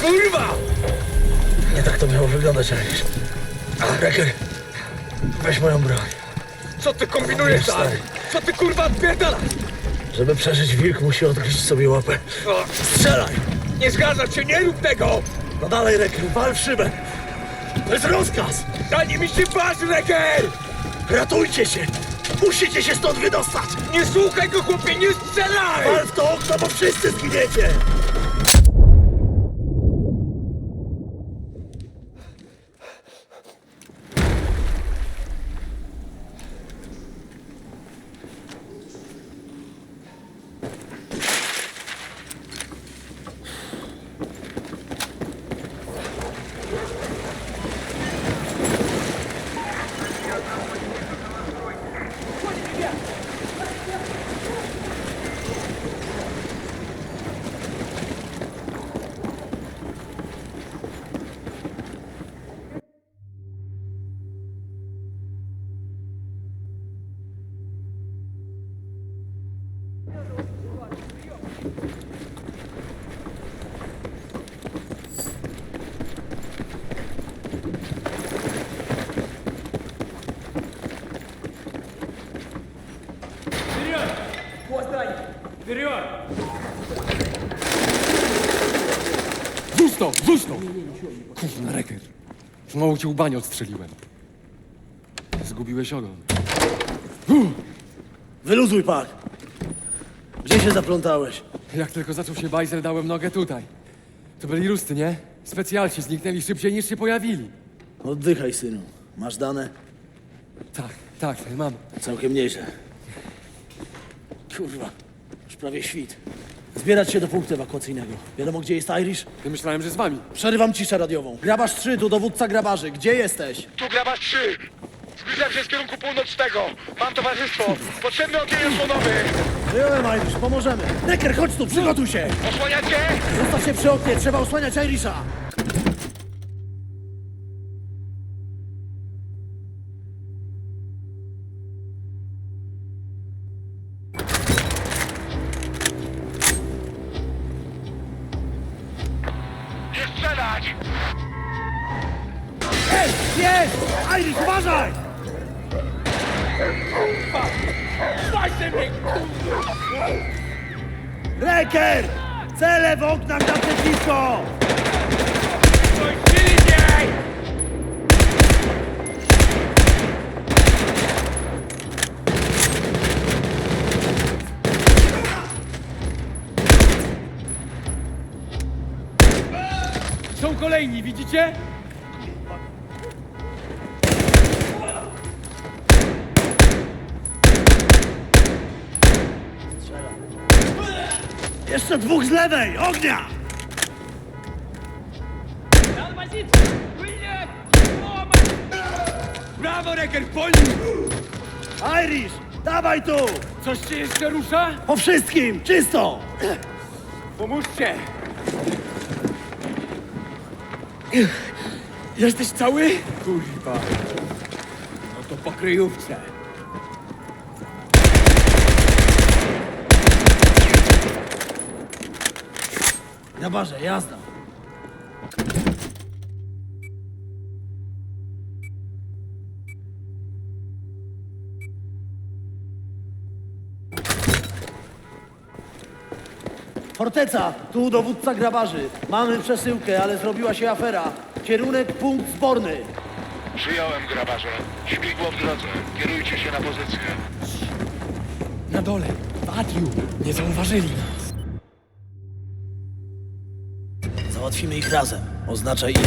Kurwa! Nie tak to miało wyglądać, Irish. Reker, weź moją broń. Co ty kombinujesz, Stary. stary? Co ty kurwa odpierdalasz? Żeby przeżyć, wilk musi odgryźć sobie łapę. O, Strzelaj! nie zgadzam się, nie rób tego! No dalej, Reker, wal w szybę! To jest rozkaz! Daj mi się patrz, Reker! Ratujcie się! Musicie się stąd wydostać! Nie słuchaj go, chłopie, nie strzelaj! Wal w to okno, bo wszyscy zginiecie! Rzuć to! Rzuć to! Kurwa, reker. Znowu cię łbanie odstrzeliłem. Zgubiłeś ogon. Wyluzuj, pak! Gdzie się zaplątałeś? Jak tylko zaczął się bajzer, dałem nogę tutaj. To byli rusty, nie? Specjalci zniknęli szybciej niż się pojawili. Oddychaj, synu. Masz dane? Tak, tak, mam. Całkiem nieźle. Kurwa, już prawie świt. Zbierać się do punktu ewakuacyjnego. Wiadomo, gdzie jest Irish? Ja myślałem, że z wami. Przerywam ciszę radiową. Grabarz 3, tu dowódca grabarzy. Gdzie jesteś? Tu grabasz trzy! Zbliżam się z kierunku północnego! Mam towarzystwo! Potrzebny ogień osłonowy! Wyjąłem, Irish, pomożemy. Necker, chodź tu, przygotuj się! Osłaniacie? Zostaw się przy oknie, trzeba osłaniać Irisha! Necker! Cele w oknach naprzeciwko! Są kolejni, widzicie? Jeszcze dwóch z lewej! Ognia! Brawo, reker, polni! Irish, dawaj tu! Coś się jeszcze rusza? Po wszystkim! Czysto! Pomóżcie! Jesteś cały? Kurwa. No to po kryjówce. Grabarze, jazda! Forteca, tu dowódca grabarzy. Mamy przesyłkę, ale zrobiła się afera. Kierunek punkt zborny. Przyjąłem grabarze. Śmigło w drodze. Kierujcie się na pozycję. Na dole, w atrium. Nie zauważyli nas. Załatwimy ich razem. Oznaczaj ich.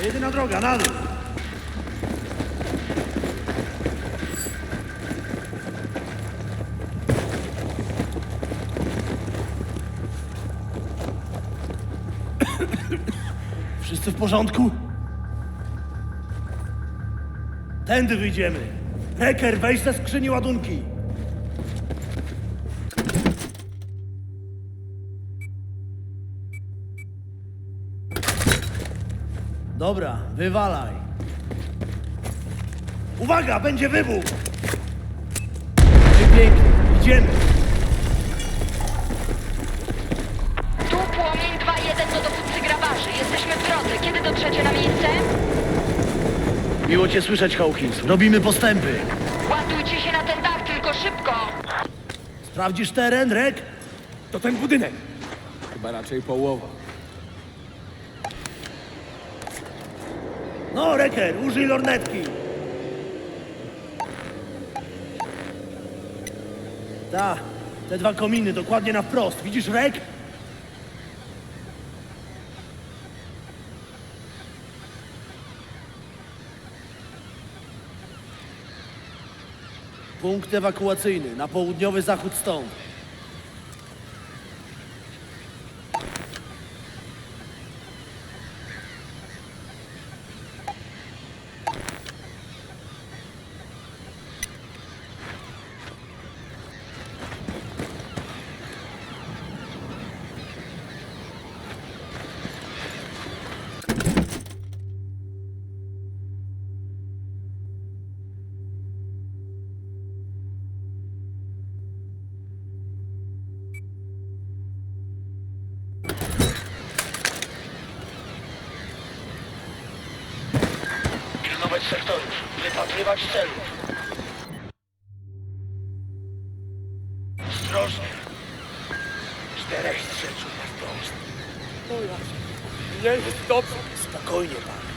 To jedyna droga, na dół. Wszyscy w porządku? Tędy wyjdziemy. Heker, weź ze skrzyni ładunki. Dobra, wywalaj. Uwaga, będzie wybuch! Pięknie, idziemy. Tu płomień 2-1 do dowódcy grabarzy. Jesteśmy w drodze. Kiedy dotrzecie na miejsce? Miło cię słyszeć, Hawkins. Robimy postępy. Ładujcie się na ten dach, tylko szybko. Sprawdzisz teren, Rek? To ten budynek. Chyba raczej połowa. No, Reker, użyj lornetki. Ta, te dwa kominy dokładnie na wprost. Widzisz, Rek? Punkt ewakuacyjny na południowy zachód stąd. Wypatrywać celów. Ostrożnie. Czterech strzelców na wprost. Nie jest dobrze. Spokojnie, pan.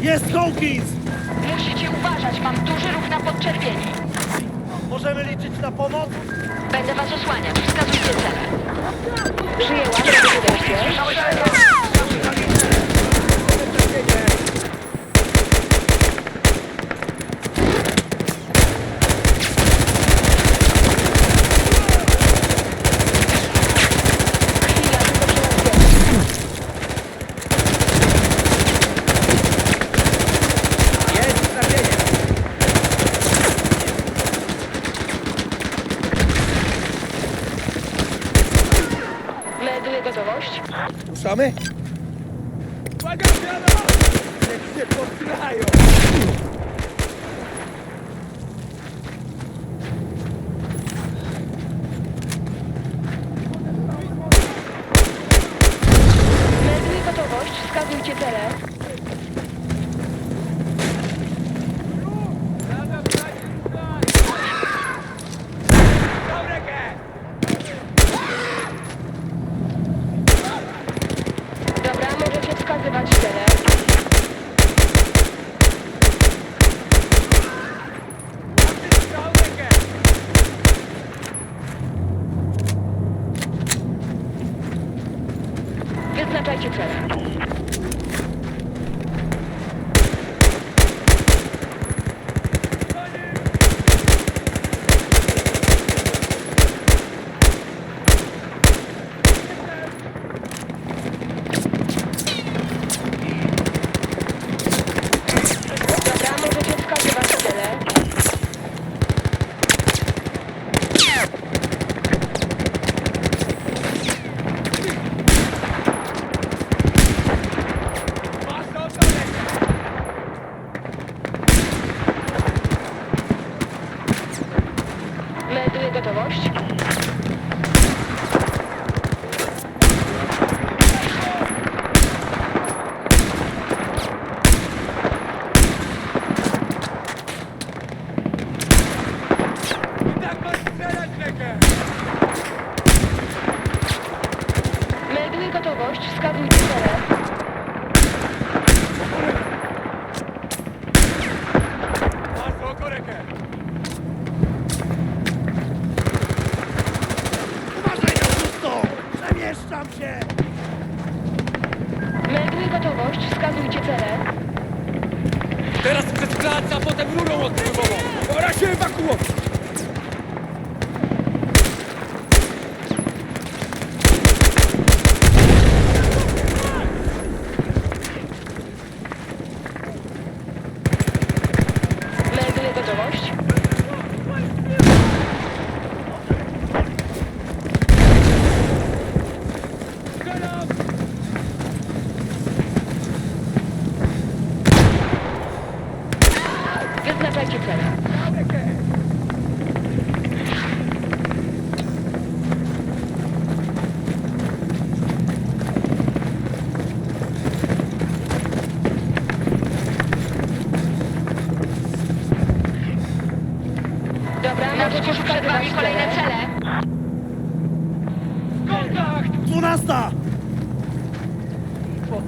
Jest Hawkins! Musicie uważać, mam duży ruch na podczerwieni. Możemy liczyć na pomoc? Będę was osłaniać. Wskazujcie cele. Przyjęłam, robię Ruszamy? Uwaga, wiadomo! Niech się postrają!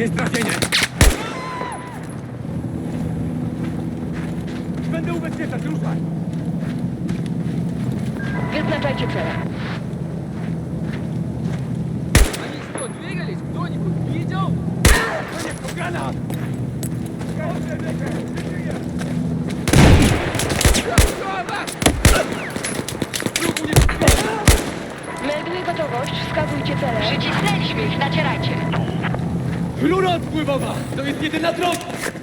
Jest trafienie! Będę ubezpieczać, ruszaj! Wyznaczajcie cele. Boga! To jest jedyna droga!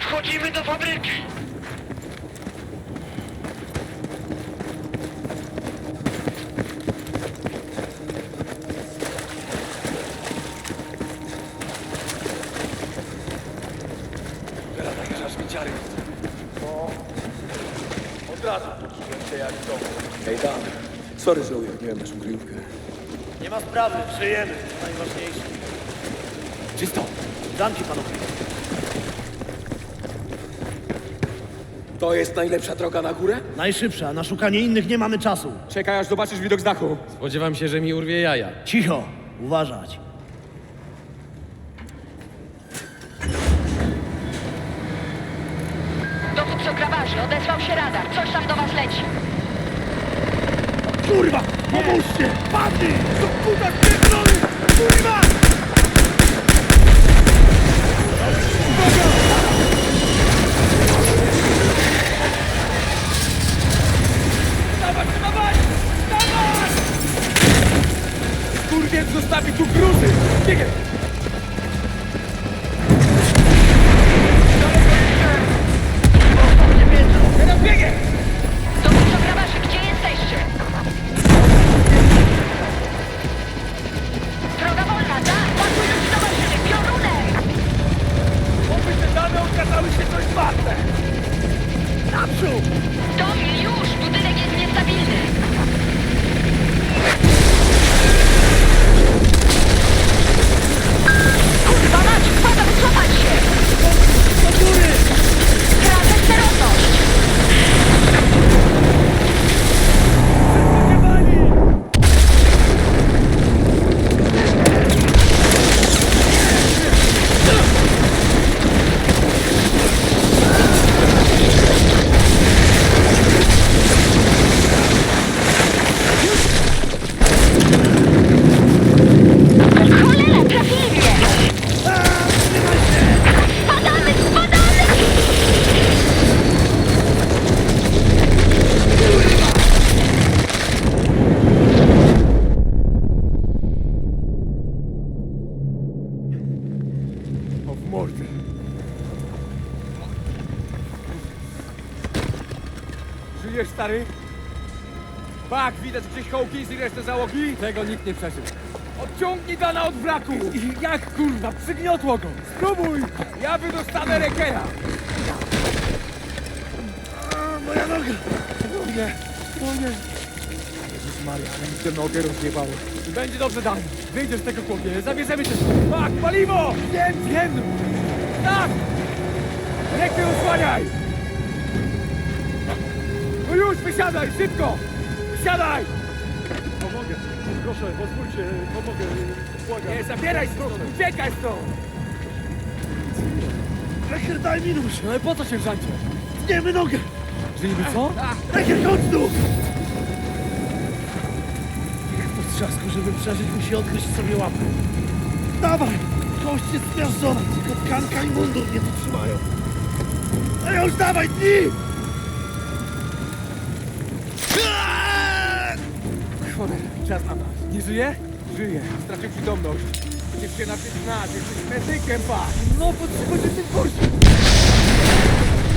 Wchodzimy do fabryki! Teraz ciary. Od razu poczułem się jak w domu. Ej, Dan. Sorry, że ujawniłem naszą kryjówkę. Nie ma sprawy. To najważniejsze. Czysto. Danki panowie. To jest najlepsza droga na górę? Najszybsza, na szukanie innych nie mamy czasu. Czekaj, aż zobaczysz widok z dachu. Spodziewam się, że mi urwie jaja. Cicho, uważać. Dowódco grabarzy, odezwał się radar. Coś tam do was leci. Kurwa, pomóżcie! Padli! Do puta spierdolony! Kurwa! Kurwiec zostawi tu gruzy! Biegiem! Resztę załogi? Tego nikt nie przeżył. Odciągnij Dana od wraku! I jak kurwa, przygniotło go! Spróbuj! Ja wydostanę Rekera! Moja noga! O nie, o nie! Jezus Maria, ale mi tę nogę rozjebało. Będzie dobrze, Dan. Wyjdziesz z tego chłopie, zabierzemy cię. Tak, paliwo! Wiem, wiem! Tak! Reker, osłaniaj! No już, wysiadaj, szybko! Wysiadaj! Proszę, pozwólcie, pomogę. Błagam. Nie, zabieraj stąd, uciekaj stąd! Lecher, daj minus! No ale po co się wrzańcie? Zniemy nogę! Niby co? Lecher, chodź tu! Jak po trzasku, żeby przeżyć, musi odgryźć sobie łapę. Dawaj! Kość jest zmiażdżona, tylko tkanka i mundur nie wytrzymają. No już dawaj, dni! Cholera, czas na nas. Nie żyje? Żyje. Stracił przytomność. Przecież się na tym znasz, jesteś medykiem, pa! No, potrzebujesz tym kursie!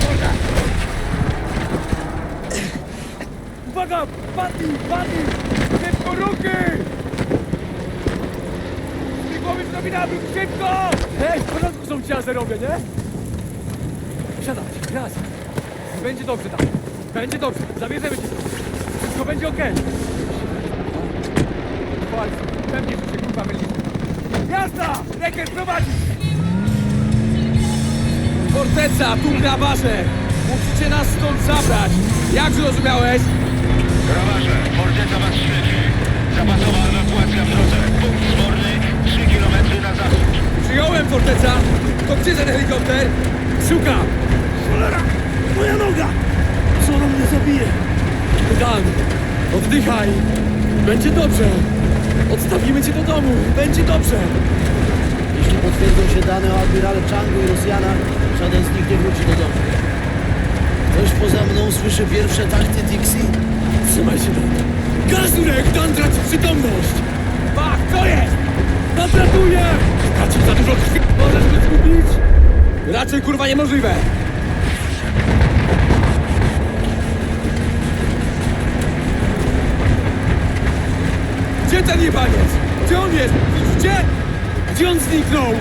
Morda! Uwaga! Padnij, padnij! Szybko ruchy! Ty głowy zrobi nawrót, szybko! Hej, w porządku są ci azerowie, nie? Siadać, raz. Będzie dobrze tam. Będzie dobrze. Zabierzemy cię. Wszystko będzie okej. Chodź, pewnie że się kurwa mylisz. Jazda! Reker prowadzi! Forteca, tu grabarze! Musicie nas stąd zabrać! Jak zrozumiałeś? Grabarze, forteca was śledzi. Zapasowa ewakuacja w drodze. Punkt zborny 3 km na zachód. Przyjąłem Forteca! To gdzie ten helikopter? Szukam! Cholera! Moja noga! Co ona mnie zabije? Dan, oddychaj! Będzie dobrze! Odstawimy cię do domu! Będzie dobrze! Jeśli potwierdzą się dane o admirale Changu i Rosjanach, żaden z nich nie wróci do domu. Ktoś poza mną słyszy pierwsze takty Dixie? Trzymaj się, Dan! Gazurek! Dan traci przytomność! Bach, co jest? Nadratuje! Tracił za dużo krwi! Możesz mnie zgubić? Raczej kurwa niemożliwe! Ten jebaniec? Gdzie on jest? Widzicie? Gdzie on zniknął?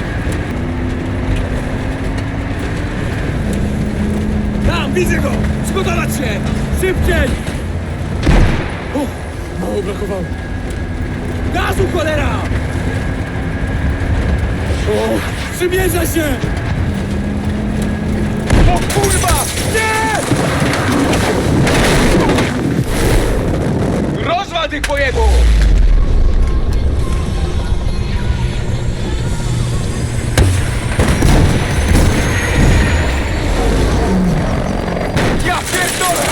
Tam, widzę go! Przygotować się! Szybciej! O, mało brakowało. Gazu, cholera! O, przymierza się! O kurwa! Nie! Rozwal tych pojebów! Ja pierdolę!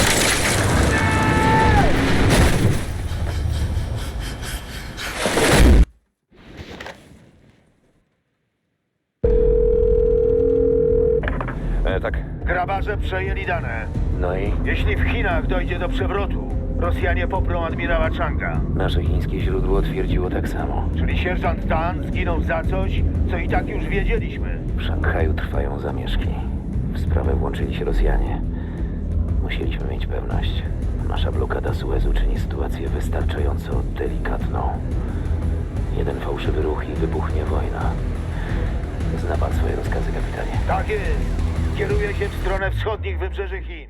E, tak. Grabarze przejęli dane. No i Jeśli w Chinach dojdzie do przewrotu, Rosjanie poprą admirała Changa. nasze chińskie źródło twierdziło tak samo. Czyli sierżant Tan zginął za coś, co i tak już wiedzieliśmy. W Szanghaju trwają zamieszki. W sprawę włączyli się Rosjanie. Musieliśmy mieć pewność. Nasza blokada Suezu czyni sytuację wystarczająco delikatną. Jeden fałszywy ruch i wybuchnie wojna. Zna pan swoje rozkazy, kapitanie. Tak jest. Kieruje się w stronę wschodnich wybrzeży Chin.